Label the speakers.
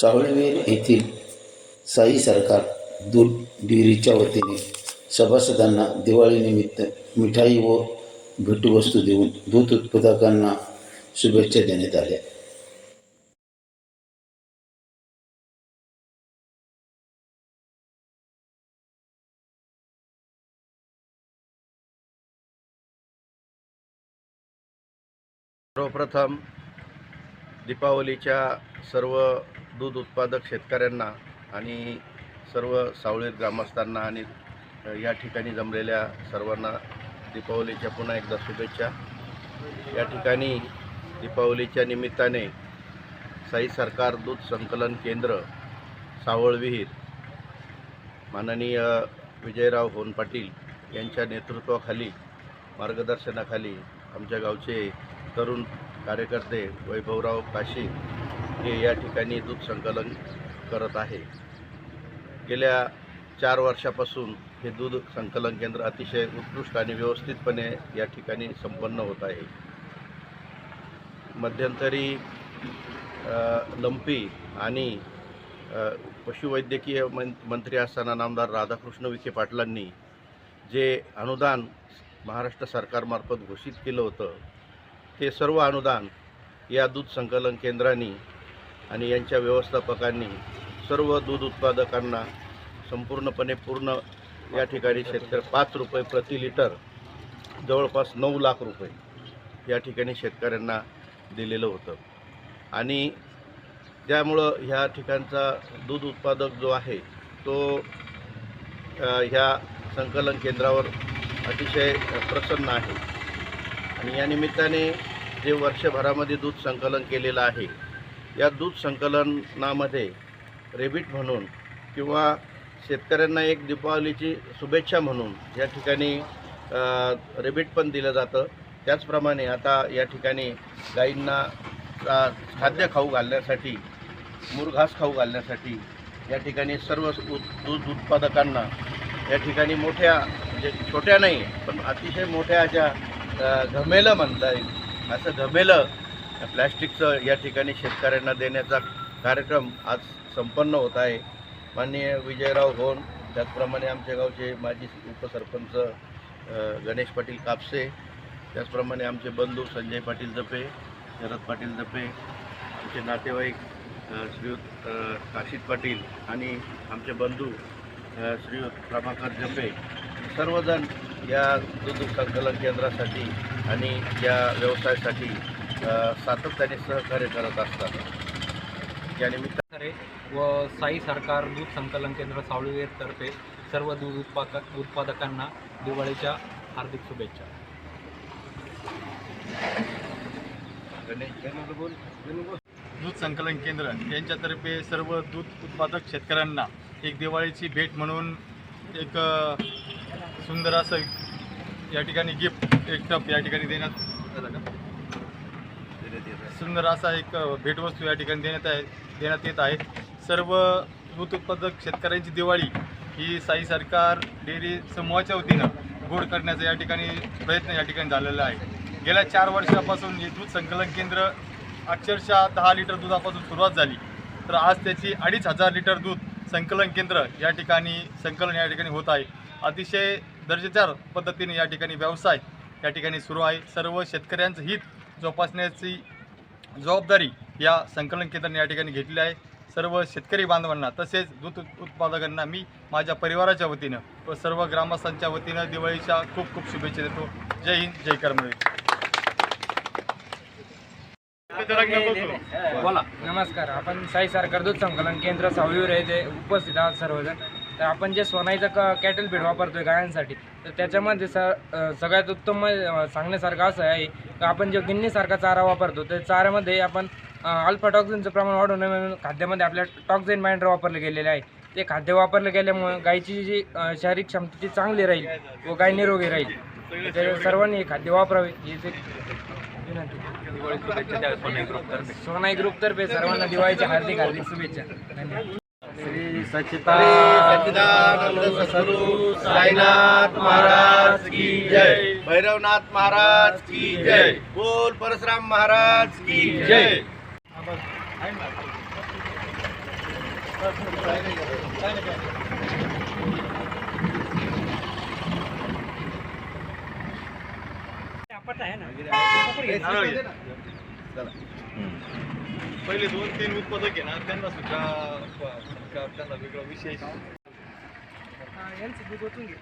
Speaker 1: सावळवेर येथील साई सरकार दूध डेअरीच्या वतीने सभासदांना दिवाळीनिमित्त मिठाई व भेटवस्तू देऊन दूध उत्पादकांना शुभेच्छा देण्यात आल्या.
Speaker 2: सर्वप्रथम दीपावलीच्या सर्व दूध उत्पादक शेतकऱ्यांना आणि सर्व सावळीत ग्रामस्थांना आणि या ठिकाणी जमलेल्या सर्वांना दीपावलीच्या पुन्हा एकदा शुभेच्छा. या ठिकाणी दीपावलीच्या निमित्ताने साई सरकार दूध संकलन केंद्र सावळविहीर माननीय विजयराव होन पाटील यांच्या नेतृत्वाखाली मार्गदर्शनाखाली आमच्या गावचे तरुण कार्यकर्ते वैभवराव काशी हे या ठिकाणी दूध संकलन करत आहे. गेल्या चार वर्षापासून हे दूध संकलन केंद्र अतिशय उत्कृष्ट आणि व्यवस्थितपणे या ठिकाणी संपन्न होत आहे. मध्यंतरी लंपी आणि पशुवैद्यकीय मं मंत्री असताना नामदार राधाकृष्ण विखे पाटलांनी जे अनुदान महाराष्ट्र सरकारमार्फत घोषित केलं होतं हे सर्व अनुदान या दूध संकलन केंद्रांनी आणि यांच्या व्यवस्थापकांनी सर्व दूध उत्पादकांना संपूर्णपणे पूर्ण या ठिकाणी शेतकरी पाच रुपये प्रति लिटर जवळपास नऊ लाख रुपये या ठिकाणी शेतकऱ्यांना दिलेलं होतं. आणि त्यामुळं ह्या ठिकाणचा दूध उत्पादक जो आहे तो ह्या संकलन केंद्रावर अतिशय प्रसन्न आहे. आणि या निमित्ताने जे वर्षभरामध्ये दूध संकलन केलेलं आहे या दूध संकलनामध्ये रेबीट म्हणून किंवा शेतकऱ्यांना एक दीपावलीची शुभेच्छा म्हणून या ठिकाणी रेबिट रेबीट पण दिलं जातं त्याचप्रमाणे आता या ठिकाणी गाईंना खाद्य खाऊ घालण्यासाठी मुरघास खाऊ घालण्यासाठी या ठिकाणी सर्व दूध उत्पादकांना या ठिकाणी मोठ्या म्हणजे छोट्या नाही पण अतिशय मोठ्या अशा घमेलं म्हणता येईल असं घमेलं प्लॅस्टिकचं या ठिकाणी शेतकऱ्यांना देण्याचा कार्यक्रम आज संपन्न होत आहे. माननीय विजयराव होन त्याचप्रमाणे आमच्या गावचे माजी उपसरपंच गणेश पाटील कापसे त्याचप्रमाणे आमचे बंधू संजय पाटील जपे शरद पाटील जपे आमचे नातेवाईक श्रीयुत काशीद पाटील आणि आमचे बंधू श्रीयुत प्रभाकर जपे सर्वजण या दूध संकलन केंद्रासाठी आणि या व्यवसायासाठी सातत्याने सहकार्य करत असतात. या
Speaker 3: निमित्ताने व साई सरकार दूध संकलन केंद्र सावळीवेर तर्फे सर्व दूध उत्पादक उत्पादकांना दिवाळीच्या हार्दिक शुभेच्छा.
Speaker 4: दूध संकलन केंद्र यांच्यातर्फे सर्व दूध उत्पादक शेतकऱ्यांना एक दिवाळीची भेट म्हणून एक सुंदर असं या ठिकाणी गिफ्ट एक टप या ठिकाणी देण्यात सुंदर असा एक भेटवस्तू या ठिकाणी देण्यात आहे देण्यात येत आहे. सर्व दूध उत्पादक शेतकऱ्यांची दिवाळी ही साई सरकार डेअरी समूहाच्या वतीनं गोड करण्याचा या ठिकाणी प्रयत्न या ठिकाणी झालेला आहे. गेल्या चार वर्षापासून हे दूध संकलन केंद्र अक्षरशः दहा लिटर दुधापासून सुरुवात झाली. तर आज त्याची अडीच हजार लिटर दूध संकलन केंद्र या ठिकाणी संकलन या ठिकाणी होत आहे. अतिशय दर्जेदार पद्धतीने या ठिकाणी व्यवसाय या ठिकाणी सुरू आहे. सर्व शेतकऱ्यांचं हित जोपासण्याची जबाबदारी या संकलन केंद्राने या ठिकाणी घेतली आहे. सर्व शेतकरी बांधवांना तसेच दूध उत- उत्पादकांना मी माझ्या परिवाराच्या वतीनं व सर्व ग्रामस्थांच्या वतीनं दिवाळीच्या खूप खूप शुभेच्छा देतो. जय हिंद जय कर्मवीर
Speaker 5: बोला. नमस्कार. आपण साई सरकार दूध संकलन केंद्र सावलीवर येथे उपस्थित आहात सर्वजण. तर आपण जे सोनाईचं क कॅटल फीड वापरतोय गायांसाठी तर त्याच्यामध्ये स सगळ्यात उत्तम सांगण्यासारखं असं आहे की आपण जे गिन्नीसारखा चारा वापरतो त्या चाऱ्यामध्ये आपण अल्फा टॉक्झिनचं प्रमाण वाढवू नये म्हणून खाद्यामध्ये आपल्या टॉक्झिन बाइंडर वापरले गेलेले आहे. ते खाद्य वापरले गेल्यामुळे गायची जी शारीरिक क्षमता ती चांगली राहील व गाय निरोगी राहील. तर सर्वांनी हे खाद्य वापरावे ही एक विनंती. सोनाई ग्रुप तर्फे. सर्वांना दिवाळीच्या हार्दिक हार्दिक शुभेच्छा. धन्यवाद.
Speaker 2: श्री सच्चिदानंद सद्गुरु साईनाथ महाराज की जय। भैरवनाथ महाराज की जय। बोल परशुराम महाराज की जय।
Speaker 4: नारळ आहे ना पहिले दोन तीन उत्पादक आहे ना त्यांना सुद्धा त्यांना वेगळं विशेष
Speaker 5: यांचं दूध ओतून घे.